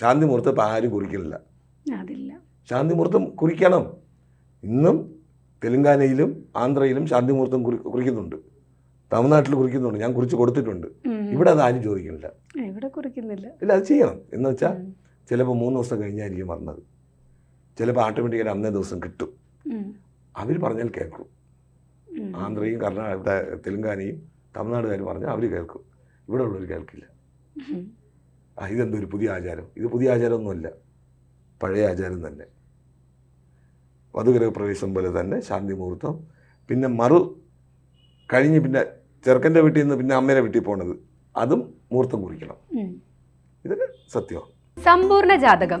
ശാന്തി മുഹൂർത്തം ഇപ്പം ആരും കുറിക്കലില്ല. അതില്ല. ശാന്തി മുഹൂർത്തം കുറിക്കണം. ഇന്നും തെലുങ്കാനയിലും ആന്ധ്രയിലും ശാന്തി മുഹൂർത്തം കുറി കുറിക്കുന്നുണ്ട്. തമിഴ്നാട്ടിൽ കുറിക്കുന്നുണ്ട്. ഞാൻ കുറിച്ച് കൊടുത്തിട്ടുണ്ട്. ഇവിടെ അത് ആരും ചോദിക്കുന്നില്ല. ഇവിടെ കുറിക്കുന്നില്ല. ഇല്ല അത് ചെയ്യണം. എന്ന് വെച്ചാൽ ചിലപ്പോൾ മൂന്ന് ദിവസം കഴിഞ്ഞായിരിക്കും പറഞ്ഞത് ചിലപ്പോൾ ഓട്ടോമാറ്റിക്കായിട്ട് അന്നേ ദിവസം കിട്ടും. അവർ പറഞ്ഞാൽ കേൾക്കും. ആന്ധ്രയും കർണാടക തെലുങ്കാനയും തമിഴ്നാടുകാർ പറഞ്ഞാൽ അവർ കേൾക്കും. ഇവിടെ ഉള്ളവർ കേൾക്കില്ല ഇതെന്തോ ഒരു പുതിയ ആചാരം? ഇത് പുതിയ ആചാരമൊന്നുമല്ല. പഴയ ആചാരം തന്നെ. വധുഗ്രഹ പ്രവേശം പോലെ തന്നെ ശാന്തി മുഹൂർത്തം. പിന്നെ മറു കഴിഞ്ഞ് പിന്നെ ചെറുക്കന്റെ വീട്ടിൽ നിന്ന് പിന്നെ അമ്മേരെ വീട്ടിൽ പോണത്. അതും മുഹൂർത്തം കുറിക്കണം. ഇതൊക്കെ സത്യമാണ് സമ്പൂർണ ജാതകം.